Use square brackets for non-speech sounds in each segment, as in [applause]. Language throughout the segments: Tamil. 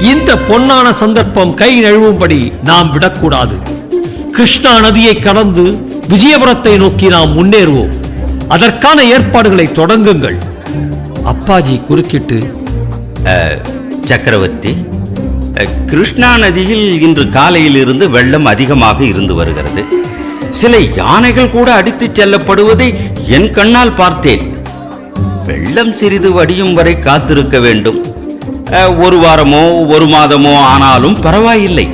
இந்த பொன்னான சந்தர்ப்பம் கை நழுவும்படி நாம் விடக்கூடாது. கிருஷ்ணா நதியை கடந்து விஜயபுரத்தை நோக்கி நாம் முன்னேறுவோம். அதற்கான ஏற்பாடுகளை தொடங்குங்கள். அப்பாஜி குறுக்கிட்டு சக்கரவர்த்தி கிருஷ்ணா நதியில் இன்று காலையில் இருந்து வெள்ளம் அதிகமாக இருந்து வருகிறது. சில யானைகள் கூட அடித்துச் செல்லப்படுவதை என் கண்ணால் பார்த்தேன். வெள்ளம் சிறிது வடியும் வரை காத்திருக்க வேண்டும். ஒரு வாரமோ ஒரு மாதமோ ஆனாலும் பரவாயில்லை.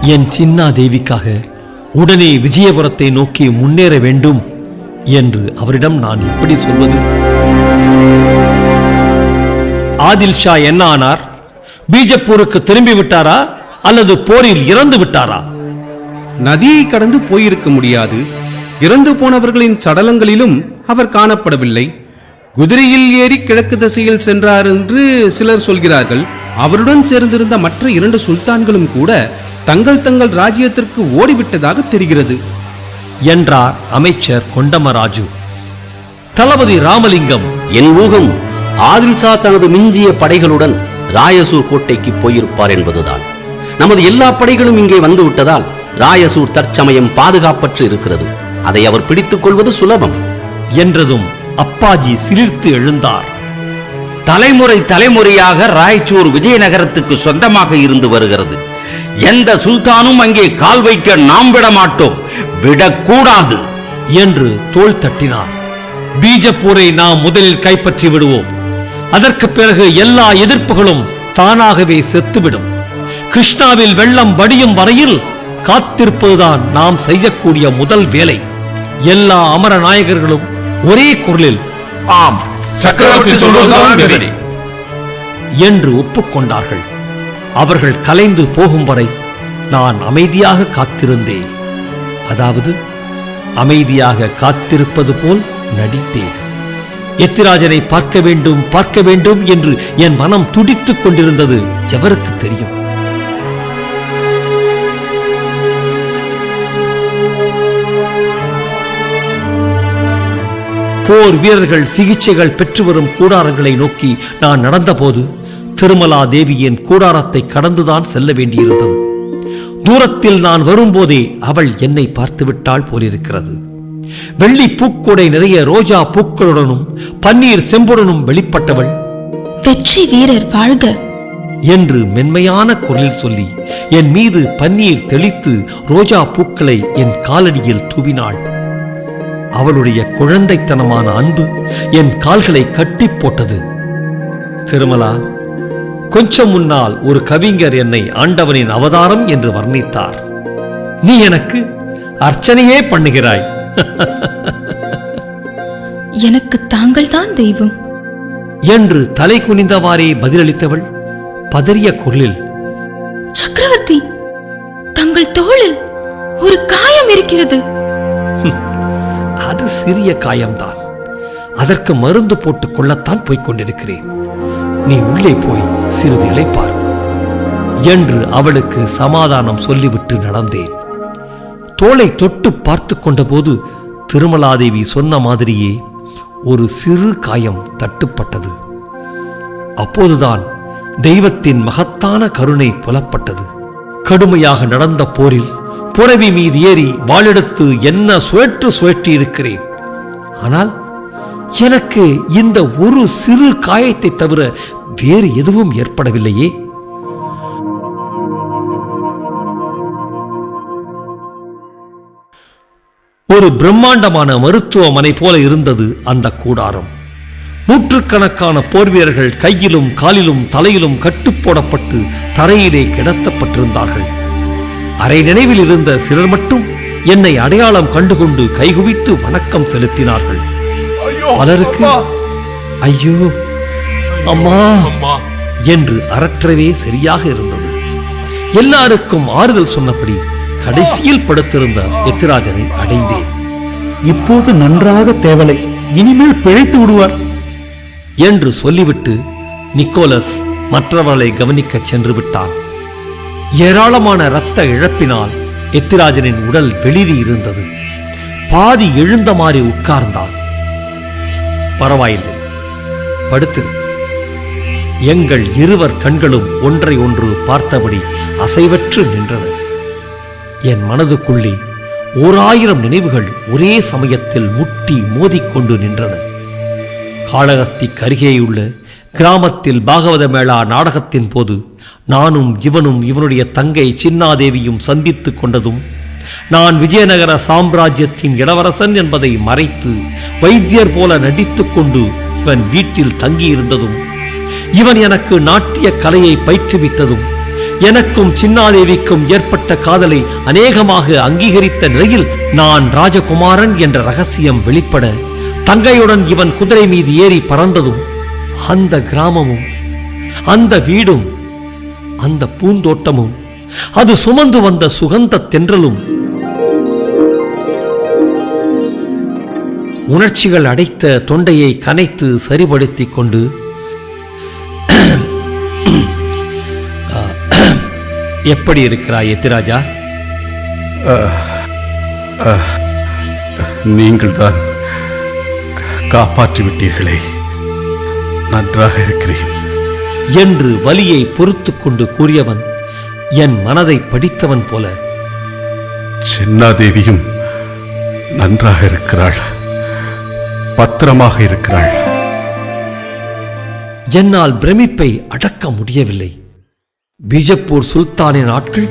என் சின்னா தேவிக்காக உடனே விஜயபுரத்தை நோக்கி முன்னேற வேண்டும் என்று அவரிடம் நான் எப்படி சொல்வது? ஆதில் ஷா என்ன ஆனார்? பீஜப்பூருக்கு திரும்பி விட்டாரா? அல்லது போரில் இறந்து விட்டாரா? நதியை கடந்து போயிருக்க முடியாது. இறந்து போனவர்களின் சடலங்களிலும் அவர் காணப்படவில்லை. குதிரையில் ஏறி கிழக்கு திசையில் சென்றார் என்று சிலர் சொல்கிறார்கள். அவருடன் சேர்ந்திருந்த மற்ற இரண்டு சுல்தான்களும் கூட தங்கள் தங்கள் ராஜ்யத்திற்கு ஓடிவிட்டதாக தெரிகிறது. என்றார் அமைச்சர் கொண்டமராஜு. தளபதி ராமலிங்கம் என் ஊகம் ஆதில்ஷா தனது மிஞ்சிய படைகளுடன் ராயசூர் கோட்டைக்கு போயிருப்பார் என்பதுதான். நமது எல்லா படைகளும் இங்கே வந்துவிட்டதால் ராயசூர் தற்சமயம் பாதுகாப்பற்று இருக்கிறது. அதை அவர் பிடித்துக் கொள்வது சுலபம். என்றதும் அப்பாஜி சிலிர்த்து எழுந்தார். தலைமுறை தலைமுறையாக ராய்ச்சூர் விஜயநகரத்துக்கு சொந்தமாக இருந்து வருகிறது. எந்த சுல்தானும் அங்கே கால் வைக்க நாம் விட மாட்டோம். விடக்கூடாது. என்று தோள் தட்டினார். பீஜப்பூரை நாம் முதலில் கைப்பற்றி விடுவோம். அதற்கு பிறகு எல்லா எதிர்ப்புகளும் தானாகவே செத்துவிடும். கிருஷ்ணாவில் வெள்ளம் வடியும் வரையில் காத்திருப்பதுதான் நாம் செய்யக்கூடிய முதல் வேலை. எல்லா அமர நாயகர்களும் ஒரே குரலில் ஆம் சக்கரவர்த்தி சொல்வதுதான் சரி. என்று ஒப்புக்கொண்டார்கள். அவர்கள் கலைந்து போகும் வரை நான் அமைதியாக காத்திருந்தேன். அதாவது அமைதியாக காத்திருப்பது போல் நடித்தேன். எத்திராஜனை பார்க்க வேண்டும் பார்க்க வேண்டும் என்று என் மனம் துடித்துக் கொண்டிருந்தது எவருக்கு தெரியும்? போர் வீரர்கள் சிகிச்சைகள் பெற்று வரும் கூடாரங்களை நோக்கி நான் நடந்தபோது திருமலா தேவியின் கூடாரத்தை கடந்துதான் செல்ல வேண்டியிருந்தது. தூரத்தில் நான் வரும்போதே அவள் என்னை பார்த்து விட்டாள் போலிருக்கிறது. வெள்ளி பூக்கூடை நிறைய ரோஜா பூக்களுடனும் பன்னீர் செம்புடனும் வெளிப்பட்டவள். வெற்றி வீரர் வாழ்க! என்று மென்மையான குரலில் சொல்லி என் மீது பன்னீர் தெளித்து ரோஜா பூக்களை என் காலடியில் தூவினாள். அவளுடைய குழந்தைத்தனமான அன்பு என் கால்களை கட்டி போட்டது. திருமலா கொஞ்சம் முன்னால் ஒரு கவிஞர் என்னை ஆண்டவனின் அவதாரம் என்று வர்ணித்தார். நீ எனக்கு அர்ச்சனையே பண்ணுகிறாய். [laughs] எனக்கு தாங்கள்தான் தெய்வம். என்று தலை குனிந்தவாறே பதிலளித்தவள் பதறிய குரலில் சக்கரவர்த்தி தங்கள் தோளில் ஒரு காயம் இருக்கிறது. அது சிறிய காயம்தான். அதற்கு மருந்து போட்டுக் கொள்ளத்தான் போய்க் கொண்டிருக்கிறேன். நீ உள்ளே போய் சிறிது இளைப்பார். என்று அவளுக்கு சமாதானம் சொல்லிவிட்டு நடந்தேன். தோளை தொட்டு பார்த்து கொண்டபோது திருமலாதேவி சொன்ன மாதிரியே ஒரு சிறு காயம் தட்டுப்பட்டது. அப்போதுதான் தெய்வத்தின் மகத்தான கருணை புலப்பட்டது. கடுமையாக நடந்த போரில் புறவி மீது ஏறி வாழெடுத்து என்ன சுழற்று சுழற்றி இருக்கிறேன். ஆனால் எனக்கு இந்த ஒரு சிறு காயத்தை தவிர வேறு எதுவும் ஏற்படவில்லையே. ஒரு பிரம்மாண்டமான மருத்துவமனை போல இருந்தது அந்த கூடாரம். நூற்றுக்கணக்கான போர் வீரர்கள் கையிலும் காலிலும் தலையிலும் கட்டுப்போடப்பட்டு தரையிலே கிடத்தப்பட்டிருந்தார்கள். அரை நினைவில் இருந்த சிலர் மட்டும் என்னை அடையாளம் கண்டுகொண்டு கைகுவித்து வணக்கம் செலுத்தினார்கள். பலருக்கு அம்மா. ஐயோ அம்மா அம்மா. என்று அரற்றவே சரியாக இருந்தது. எல்லாருக்கும் ஆறுதல் சொன்னபடி கடைசியில் படுத்திருந்த எத்திராஜனை அடைந்தேன். இப்போது நன்றாக தேவலை இனிமேல் பிழைத்து விடுவார். என்று சொல்லிவிட்டு நிக்கோலஸ் மற்றவர்களை கவனிக்கச் சென்று விட்டான். ஏராளமான இரத்த இழப்பினால் எத்திராஜனின் உடல் வெளிரி இருந்தது பாதி எழுந்த மாதிரி உட்கார்ந்தான் பரவாயில்லை படுத்திரு. எங்கள் இருவர் கண்களும் ஒன்றை ஒன்று பார்த்தபடி அசைவற்று நின்றன என் மனதுக்குள்ளே ஓர் ஆயிரம் நினைவுகள் ஒரே சமயத்தில் முட்டி மோதிக்கொண்டு நின்றன. காளகஸ்திக்கு அருகேயுள்ள கிராமத்தில் பாகவத மேளா நாடகத்தின் போது நானும் இவனும் இவனுடைய தங்கை சின்னாதேவியும் சந்தித்துக் கொண்டதும் நான் விஜயநகர சாம்ராஜ்யத்தின் இளவரசன் என்பதை மறைத்து வைத்தியர் போல நடித்துக் கொண்டு இவன் வீட்டில் தங்கியிருந்ததும் இவன் எனக்கு நாட்டிய கலையை பயிற்றுவித்ததும் எனக்கும் சின்னாதேவிக்கும் ஏற்பட்ட காதலை அநேகமாக அங்கீகரித்த நிலையில் நான் ராஜகுமாரன் என்ற ரகசியம் வெளிப்பட தங்கையுடன் இவன் குதிரை மீது ஏறி பறந்ததும் அந்த கிராமமும் அந்த வீடும் அந்த பூந்தோட்டமும் அது சுமந்து வந்த சுகந்த தென்றலும் உணர்ச்சிகள் அடைத்த தொண்டையை கனைத்து சரிபடுத்திக் கொண்டு [clears throat] எப்படி இருக்கிறாய் எத்திராஜா? நீங்கள் தான் காப்பாற்றி விட்டீர்களே நன்றாக இருக்கிறேன் என்று வலியை பொறுத்துக் கொண்டு கூறியவன் என் மனதை படித்தவன் போல. சின்னாதேவியும் நன்றாக இருக்கிறாள். பத்திரமாக இருக்கிறாள். என்னால் பிரமிப்பை அடக்க முடியவில்லை. பீஜப்பூர் சுல்தானின் ஆட்கள்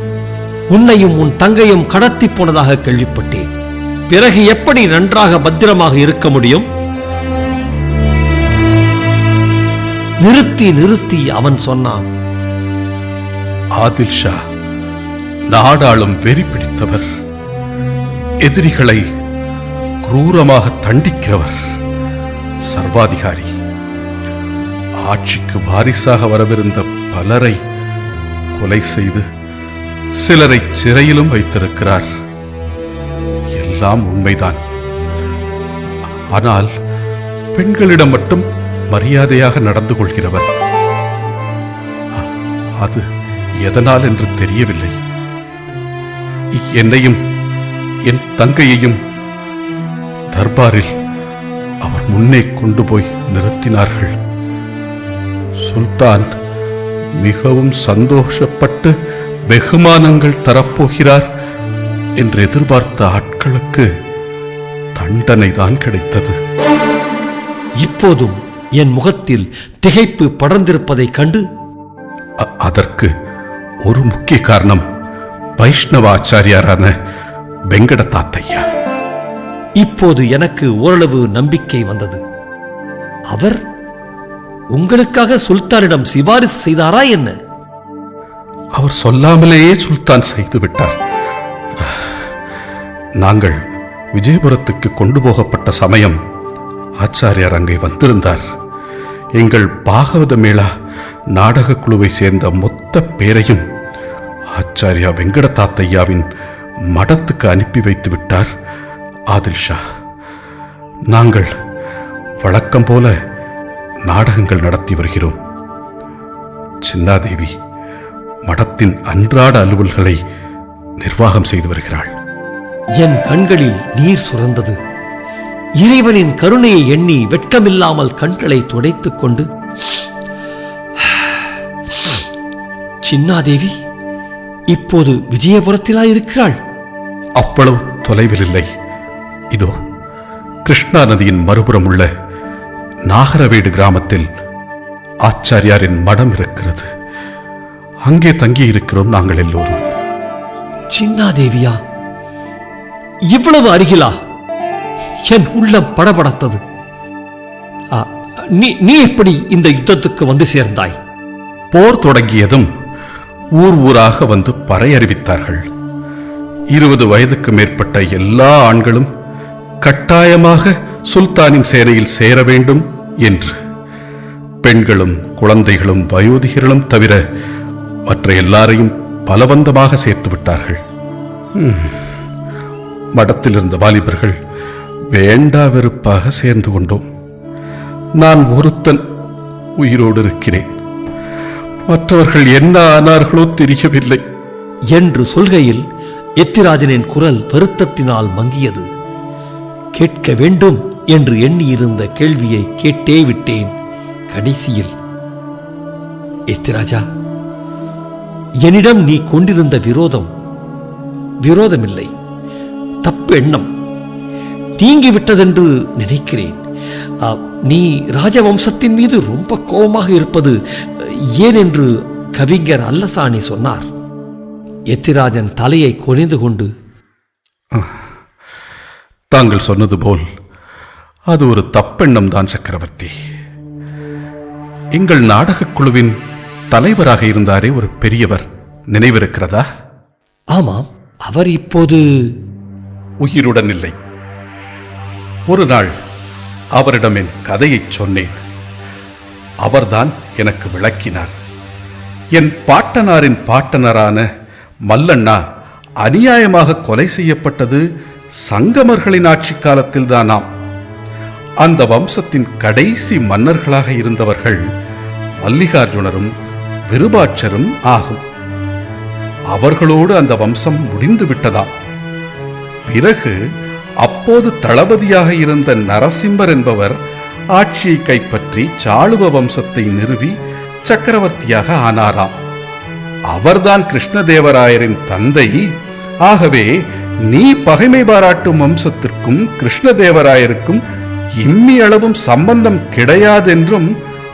உன்னையும் உன் தங்கையும் கடத்தி போனதாக கேள்விப்பட்டேன். பிறகு எப்படி நன்றாக பத்திரமாக இருக்க முடியும்? நிறுத்தி நிறுத்தி அவன் சொன்னான். ஆதில் ஷா நாடாளும் வெறி பிடித்தவர். எதிரிகளை குரூரமாக தண்டிக்கிறவர். சர்வாதிகாரி ஆட்சிக்கு வாரிசாக வரவிருந்த பலரை கொலை செய்து சிலரை சிறையிலும் வைத்திருக்கிறார். எல்லாம் உண்மைதான். ஆனால் பெண்களிடம் மட்டும் மரியாதையாக நடந்து கொள்கிறவர். அது எதனால் என்று தெரியவில்லை. என்னையும் என் தங்கையையும் தர்பாரில் அவர் முன்னே கொண்டு போய் நிறுத்தினார்கள். சுல்தான் மிகவும் சந்தோஷப்பட்டு வெகுமானங்கள் தரப்போகிறார் என்று எதிர்பார்த்த ஆட்களுக்கு தண்டனை தான் கிடைத்தது. இப்போதும் என் முகத்தில் திகைப்பு படர்ந்திருப்பதைக் கண்டு அதற்கு ஒரு முக்கிய காரணம் வைஷ்ணவ ஆச்சாரியாரான வெங்கட தாத்தையா இப்போது எனக்கு ஓரளவு நம்பிக்கை வந்தது. அவர் உங்களுக்காக சுல்தானிடம் சிபாரிசு செய்தாரா என்ன? அவர் சொல்லாமலேயே சுல்தான் செய்து விட்டார். நாங்கள் விஜயபுரத்துக்கு கொண்டு போகப்பட்ட சமயம் ஆச்சாரியார் அங்கே வந்திருந்தார். எங்கள் பாகவத மேளா நாடக குழுவை சேர்ந்த மொத்த பேரையும் ஆச்சாரியா வெங்கட தாத்தையாவின் மடத்துக்கு அனுப்பி வைத்து விட்டார் ஆதில்ஷா. நாங்கள் வழக்கம் போல நாடகங்கள் நடத்தி வருகிறோம். சின்னாதேவி மடத்தின் அன்றாட அலுவல்களை நிர்வாகம் செய்து வருகிறாள். என் கண்களில் நீர் சுரந்தது. இறைவனின் கருணையை எண்ணி வெட்கமில்லாமல் கண்களை துடைத்துக் கொண்டு சின்னாதேவி இப்போது விஜயபுரத்திலா இருக்கிறாள். அவ்வளவு தொலைவில் இல்லை. இதோ கிருஷ்ணா நதியின் மறுபுறம் உள்ள நாகரவேடு கிராமத்தில் ஆச்சாரியாரின் மடம் இருக்கிறது. அங்கே தங்கி இருக்கிறோம் நாங்கள் எல்லோரும். சின்னாதேவியா இவ்வளவு அருகிலா? என் உள்ளம் படபடத்தது. நீ நீ எப்படி இந்த யுத்தத்துக்கு வந்து சேர்ந்தாய்? போர் தொடங்கியதும் ஊர் ஊராக வந்து பறையறிவித்தார்கள். இருபது வயதுக்கு மேற்பட்ட எல்லா ஆண்களும் கட்டாயமாக சுல்தானின் சேனையில் சேர வேண்டும் என்று. பெண்களும் குழந்தைகளும் வயோதிகர்களும் தவிர மற்ற எல்லாரையும் பலவந்தமாக சேர்த்து விட்டார்கள். ம். மடத்தில் இருந்த வாலிபர்கள் வேண்டா வெறுப்பாக சேர்ந்து கொண்டோம். நான் ஒருத்தன் உயிரோடு இருக்கிறேன். மற்றவர்கள் என்ன ஆனார்களோ தெரியவில்லை. என்று சொல்கையில் எத்திராஜனின் குரல் வருத்தத்தினால் மங்கியது. கேட்க வேண்டும் என்று எண்ணியிருந்த கேள்வியை கேட்டே விட்டேன். கடைசியில் எத்திராஜா என்னிடம் நீ கொண்டிருந்த விரோதம் விரோதமில்லை. தப்பு எண்ணம் நீங்கி விட்டதென்று நினைக்கிறேன் நீ ராஜவம்சத்தின் மீது ரொம்ப கோபமாக இருப்பது ஏன் என்று கவிஞர் அல்லசாணி சொன்னார். எத்திராஜன் தலையை குனிந்து கொண்டு தாங்கள் சொன்னது போல் அது ஒரு தப்பெண்ணம் தான் சக்கரவர்த்தி. எங்கள் நாடகக் குழுவின் தலைவராக இருந்தாரே ஒரு பெரியவர் நினைவிருக்கிறதா? ஆமாம் அவர் இப்போது உயிருடன் இல்லை. ஒரு நாள் அவரிடம் என் கதையை சொன்னேன். அவர்தான் எனக்கு விளக்கினார். என் பாட்டனாரின் பாட்டனரான மல்லண்ணா அநியாயமாக கொலை செய்யப்பட்டது சங்கமர்களின் ஆட்சி காலத்தில்தானாம். அந்த வம்சத்தின் கடைசி மன்னர்களாக இருந்தவர்கள் மல்லிகார்ஜுனரும் விருபாட்சரும் ஆகும். அவர்களோடு அந்த வம்சம் முடிந்து விட்டதாம் பிறகு அப்போது தளபதியாக இருந்த நரசிம்மர் என்பவர் ஆட்சியை கைப்பற்றி சாளுவ வம்சத்தை நிறுவி சக்கரவர்த்தியாக ஆனாராம். அவர்தான் கிருஷ்ணதேவராயரின் தந்தை. ஆகவே நீ பகைமை பாராட்டும் வம்சத்திற்கும் கிருஷ்ணதேவராயருக்கும் இம்மி அளவும் சம்பந்தம் கிடையாதென்றும்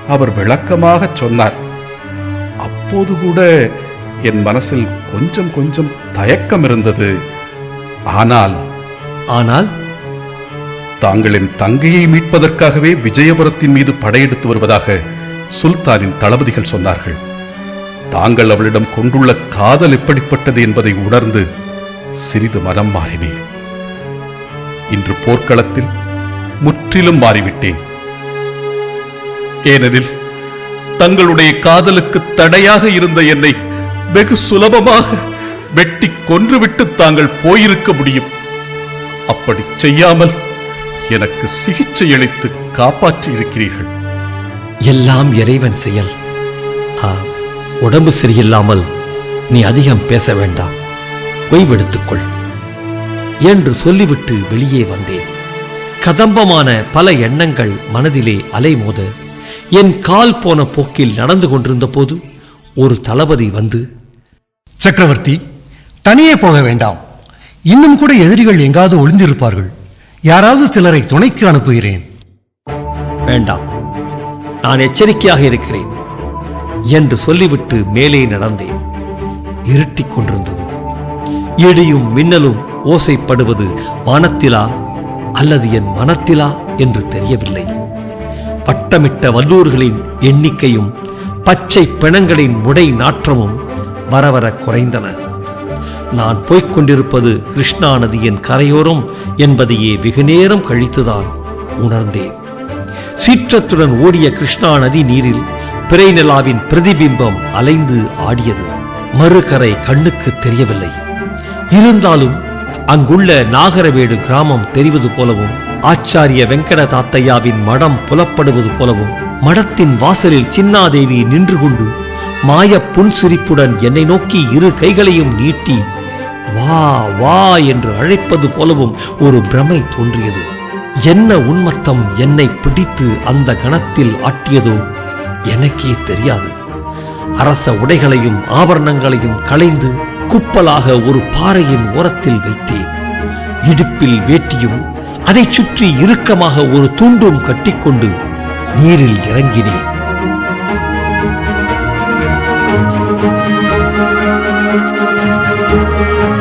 அவர் விளக்கமாகச் சொன்னார். அப்போது கூட என் மனசில் கொஞ்சம் கொஞ்சம் தயக்கம் இருந்தது. ஆனால் ஆனால் தாங்களின் தங்கையை மீட்பதற்காகவே விஜயபுரத்தின் மீது படையெடுத்து வருவதாக சுல்தானின் தளபதிகள் சொன்னார்கள். தாங்கள் அவளிடம் கொண்டுள்ள காதல் எப்படிப்பட்டது என்பதை உணர்ந்து சிறிது மனம் மாறினேன். இன்று போர்க்களத்தில் முற்றிலும் மாறிவிட்டேன். ஏனெனில் தங்களுடைய காதலுக்கு தடையாக இருந்த என்னை வெகு சுலபமாக வெட்டி கொன்றுவிட்டு தாங்கள் போயிருக்க முடியும். அப்படி செய்யாமல் எனக்கு சிகிச்சை அளித்து காப்பாற்றி இருக்கிறீர்கள் எல்லாம் இறைவன் செயல். ஆ, உடம்பு சரியில்லாமல் நீ அதிகம் பேச வேண்டாம். ஓய்வெடுத்துக்கொள் என்று சொல்லிவிட்டு வெளியே வந்தேன். கதம்பமான பல எண்ணங்கள் மனதிலே அலைமோத என் கால் போன போக்கில் நடந்து கொண்டிருந்த போது ஒரு தளபதி வந்து சக்கரவர்த்தி தனியே போக வேண்டாம். இன்னும் கூட எதிரிகள் எங்காவது ஒளிந்திருப்பார்கள். யாராவது சிலரை துணைக்கு அனுப்புகிறேன். வேண்டாம். நான் எச்சரிக்கையாக இருக்கிறேன். என்று சொல்லிவிட்டு மேலே நடந்தேன். இருட்டிக் கொண்டிருந்தது. இடியும் மின்னலும் ஓசைப்படுவது வானத்திலா அல்லது என் மனத்திலா என்று தெரியவில்லை. பட்டமிட்ட வல்லூர்களின் எண்ணிக்கையும் பச்சை பிணங்களின் முடை நாற்றமும் வரவர குறைந்தன. நான் போய்க் கொண்டிருப்பது கிருஷ்ணா நதியின் கரையோரம் என்பதையே வெகு நேரம் கழித்துதான் உணர்ந்தேன். சீற்றத்துடன் ஓடிய கிருஷ்ணா நதி நீரில் பிறை நிலாவின் பிரதிபிம்பம் அலைந்து ஆடியது. மறுகரை கண்ணுக்கு தெரியவில்லை. இருந்தாலும் அங்குள்ள நாகரவேடு கிராமம் தெரிவது போலவும் ஆச்சாரிய வெங்கட தாத்தையாவின் மடம் புலப்படுவது போலவும் மடத்தின் வாசலில் சின்னாதேவி நின்று கொண்டு மாய புன்சிரிப்புடன் என்னை நோக்கி இரு கைகளையும் நீட்டி வா வா என்று அழைப்பது போலவும் ஒரு பிரமை தோன்றியது. என்ன உன்மத்தம் என்னை பிடித்து அந்த கணத்தில் ஆட்டியதோ எனக்கே தெரியாது. அரச உடைகளையும் ஆபரணங்களையும் களைந்து குப்பலாக ஒரு பாறையின் ஓரத்தில் வைத்தேன். இடுப்பில் வேட்டியும் அதைச் சுற்றி இறுக்கமாக ஒரு துண்டும் கட்டிக்கொண்டு நீரில் இறங்கினேன். So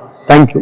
thank you